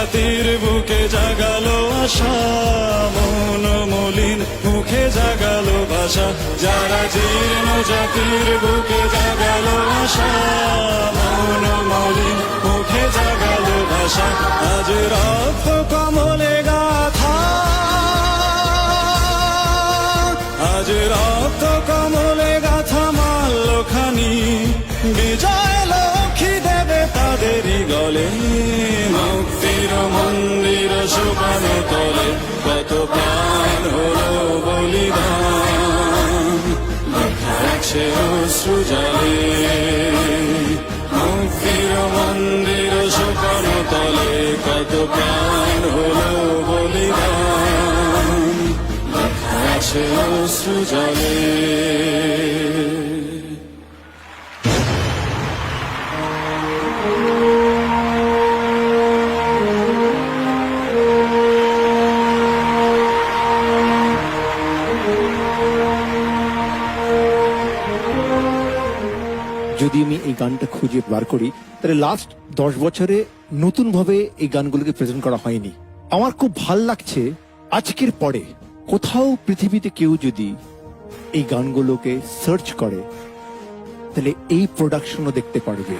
জাতির বুকে জাগালো আশা, মন মলিন মুখে জাগালো ভাষা। যারা জীর্ণ জাতির বুকে জাগালো আশা, মন মলিন মুখে জাগালো ভাষা। আজ রক্ত প্রাণ হলো বলিদান আছে অশ্রু যদি আমি এই গানটা খুঁজে বার করি, তাহলে লাস্ট দশ বছরে নতুন ভাবে এই গানগুলোকে প্রেজেন্ট করা হয়নি। আমার খুব ভালো লাগছে আজকের পরে কোথাও পৃথিবীতে কেউ যদি এই গানগুলোকে সার্চ করে, তাহলে এই প্রোডাকশনও দেখতে পারবে।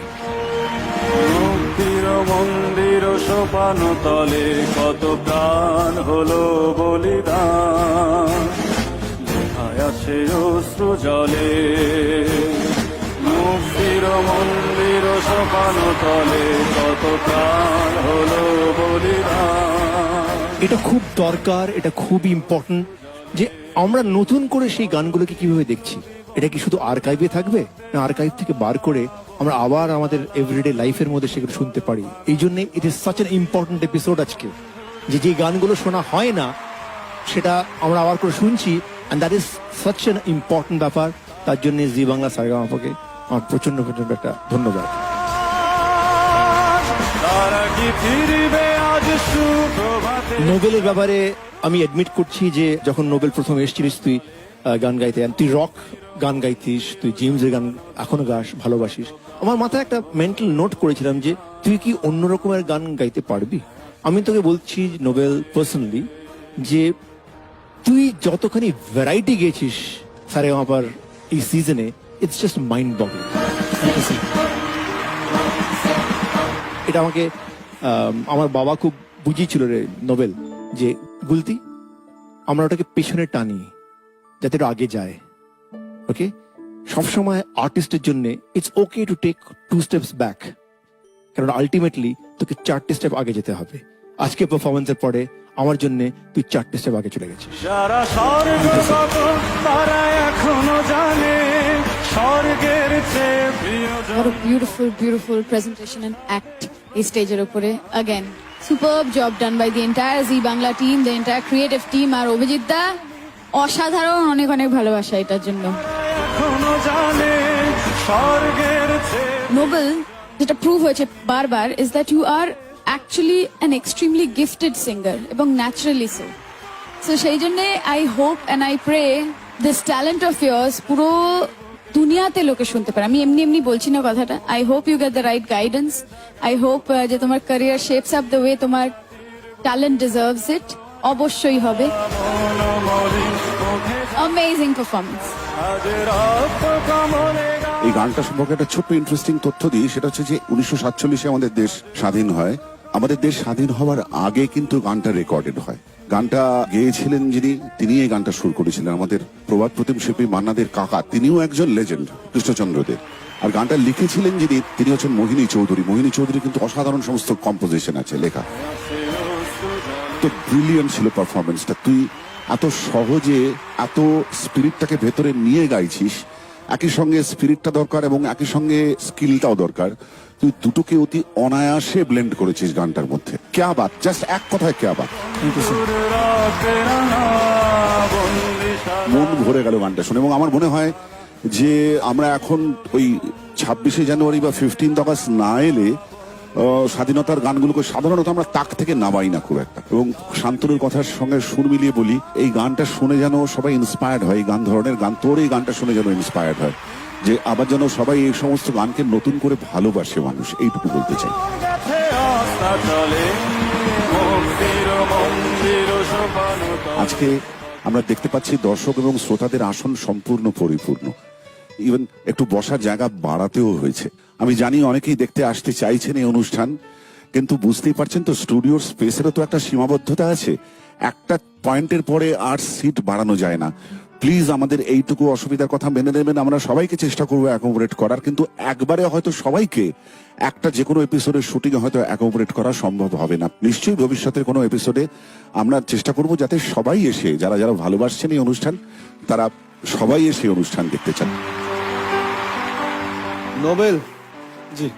মন্দির, সোপান তলে কত প্রাণ হলো বলিদান। লেখায় আছে অশ্রু জলে এটা খুব দরকার, এটা খুব ইম্পর্টেন্ট যে আমরা নতুন করে সেই গানগুলোকে কীভাবে দেখছি? এটা কি শুধু আর্কাইভে থাকবে? না আর্কাইভ থেকে বার করে আমরা আবার আমাদের এভরিডে লাইফের মধ্যে সেগুলো শুনতে পারি। এই জন্য it is such an important episode আজকে। যে যে গানগুলো শোনা হয় না, সেটা আমরা আবার করে শুনছি and that is such an important ব্যাপার। তার জন্য জি বাংলা সারেগামাপাকে আমার প্রচণ্ড প্রচণ্ড একটা ধন্যবাদ। নোবেলের ব্যাপারে আমি অ্যাডমিট করছি যে যখন নোবেল প্রথম এসেছিলিস তুই গান গাইতে তুই রক গান গাইতিস, তুই জেমসের গান এখনও গাস, ভালোবাসিস। আমার মাথায় একটা মেন্টাল নোট করেছিলাম যে তুই কি অন্য রকমের গান গাইতে পারবি? আমি তোকে বলছি নোবেল পার্সোনালি যে তুই যতখানি ভ্যারাইটি গেছিস সারে আমার এই সিজনে ইটস জাস্ট মাইন্ড বগল এটা আমাকে আমার বাবা খুব বুঝিয়েছিল রে নোবেল যে গুলতি আমরা ওটাকে পেছনে টানি যাতে এটা আগে যায় ওকে? সবসময় আর্টিস্টের জন্য it's okay to take two steps back কারণ আলটিমেটলি তোকে চারটে স্টেপ আগে যেতে হবে। আজকে পারফরমেন্সের পরে আমার জন্য তুই চারটে স্টেপ আগে চলে গেছিস। যারা স্বর্গগত তারা এখনও জানে স্বর্গের চেয়ে beautiful, beautiful presentation and act. এই স্টেজের উপরে again. Super job done by the entire Zee Bangla team the entire creative team আর অভিজিৎ দা অসাধারণ অনেক অনেক ভালোবাসা এটার জন্য নোবেল যেটা প্রুভ হয়েছে বারবার is that you are actually an extremely gifted singer এবং ন্যাচারালি সো সো সেই জন্যে I hope and I pray this talent of yours পুরো দুনিয়াতে লোকে শুনতে পারে। আমি এমনি এমনি বলছি না কথাটা। I hope you get the right guidance I hope যে তোমার career shapes up the way তোমার ট্যালেন্ট ডিজার্ভস ইট অবশ্যই হবে। অমেজিং পারফরমেন্স এই গানটা সম্পর্কে একটা ছোট্ট ইন্টারেস্টিং তথ্য দিই। সেটা হচ্ছে যে উনিশশো সাতচল্লিশে আমাদের দেশ স্বাধীন হয়। আমাদের দেশ স্বাধীন হওয়ার আগে কিন্তু গানটা রেকর্ডেড হয়। গানটা গেয়েছিলেন যিনি, তিনি এই গানটা সুর করেছিলেন। আমাদের প্রবাদ প্রতিম শিল্পী মান্নাদের কাকা, তিনিও একজন লেজেন্ড কৃষ্ণচন্দ্র দে আর গানটা লিখেছিলেন যিনি, তিনি হচ্ছেন মোহিনী চৌধুরী। মোহিনী চৌধুরী কিন্তু অসাধারণ সমস্ত কম্পোজিশন আছে, লেখা। তো ব্রিলিয়ান্ট ছিল পারফরমেন্সটা তুই এত সহজে, এত স্পিরিটটাকে ভেতরে নিয়ে গাইছিস, একই সঙ্গে স্পিরিটটা দরকার এবং একই সঙ্গে স্কিলটাও দরকার। তুই দুটোকে অতি অনায়াসে ব্লেন্ড করেছিস গানটার মধ্যে। ক্যা বাত? জাস্ট এক কথায় ক্যা বাত? মন ভরে গেল গানটা শুনে এবং আমার মনে হয় যে আমরা এখন ওই ছাব্বিশে জানুয়ারি বা ফিফটিন্থ আগস্ট না এলে স্বাধীনতার গানগুলোকে সাধারণত আমরা তাক থেকে নামাই না খুব একটা। এবং শান্তনুর কথার সঙ্গে সুর মিলিয়ে বলি, এই গানটা শুনে যেন সবাই ইন্সপায়ার্ড হয়, এই গান ধরনের গান, তোর এই গানটা শুনে যেন ইন্সপায়ার্ড হয়। যে আবার যেন সবাই এই সমস্ত গানকে নতুন করে ভালোবাসে মানুষ এইটুকু বলতে চাই। আজকে আমরা দেখতে পাচ্ছি দর্শক এবং শ্রোতাদের আসন সম্পূর্ণ পরিপূর্ণ। ইভেন একটু বসার জায়গা বাড়াতেও হয়েছে। আমি জানি অনেকেই দেখতে আসতে চাইছেন এই অনুষ্ঠান কিন্তু বুঝতেই পারছেন তো স্টুডিওর স্পেসেরও তো একটা সীমাবদ্ধতা আছে। একটা পয়েন্টের পরে আর সিট বাড়ানো যায় না। প্লিজ আমাদের এইটুকু অসুবিধার কথা মেনে নেবেন। আমরা সবাইকে চেষ্টা করব অ্যাকোমোডেট করার কিন্তু একবারে হয়তো সবাইকে একটা যে কোনো এপিসোডের শুটিং হয়তো অ্যাকোমোডেট করা সম্ভব হবে না। নিশ্চয়ই ভবিষ্যতের কোনো এপিসোডে আমরা চেষ্টা করব যাতে সবাই এসে যারা যারা ভালোবাসছেন এই অনুষ্ঠান তারা সবাই এসে অনুষ্ঠান দেখতে চান। নোবেল? জি।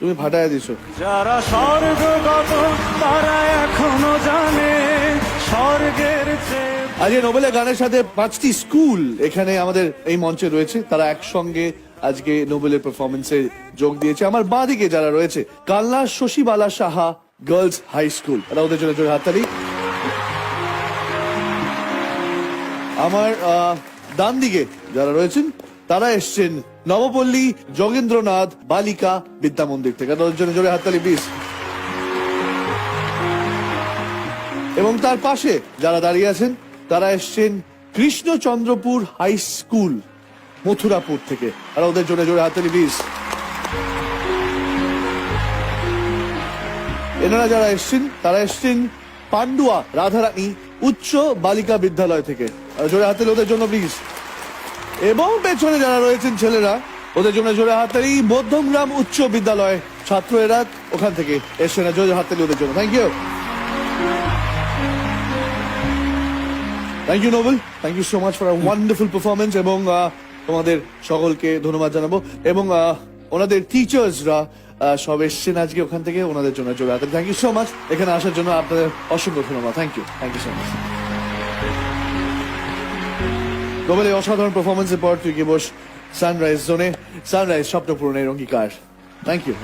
তুমি ফাটায় দিছো। যারা স্বর্গগত তারা এখনও জানে। আজকে নোবেলের গানের সাথে পাঁচটি স্কুল এখানে আমাদের এই মঞ্চে রয়েছে। তারা একসঙ্গে আজকে নোবেলের পারফরমেন্সে যোগ দিয়েছে। আমার বাঁ দিকে যারা রয়েছে, Kalna Shashibala Saha girls high school তারা ওদের জন্য জোরে হাততালি। আমার ডান দিকে যারা রয়েছেন, তারা এসছেন নবপল্লী যোগেন্দ্রনাথ বালিকা বিদ্যা মন্দির থেকে। তাদের জন্য জোরে হাততালি প্লিজ এবং তার পাশে যারা দাঁড়িয়ে আছেন তারা এসছেন কৃষ্ণচন্দ্রপুর হাই স্কুল, মথুরাপুর থেকে। আর ওদের জোরে জোরে হাততালি প্লিজ এনারা যারা এসছেন, তারা এসছেন পান্ডুয়া রাধারানী উচ্চ বালিকা বিদ্যালয় থেকে। জোরে হাততালি ওদের জন্য প্লিজ এবং পেছনে যারা রয়েছেন ছেলেরা, ওদের জন্য জোরে হাততালি মধ্যমগ্রাম উচ্চ বিদ্যালয় ছাত্র এরা ওখান থেকে এসছে না জোরে হাততালি ওদের জন্য। Thank you thank you Noble thank you so much for wonderful performance এবং তোমাদের সকলকে ধন্যবাদ জানাব। এবং আহ, ওনাদের টিচার্সরা সব এসছেন আজকে ওখান থেকে ওনাদের জন্য জোরে হাতে থ্যাংক ইউ সো মাচ এখানে আসার জন্য আপনাদের অসংখ্য ধন্যবাদ। Thank you thank you so much Noble অসাধারণ পারফরমেন্সের পর তুই গিয়ে বস সানরাইজ জোনে সানরাইজ স্বপ্ন পূরণের অঙ্গীকার। Thank you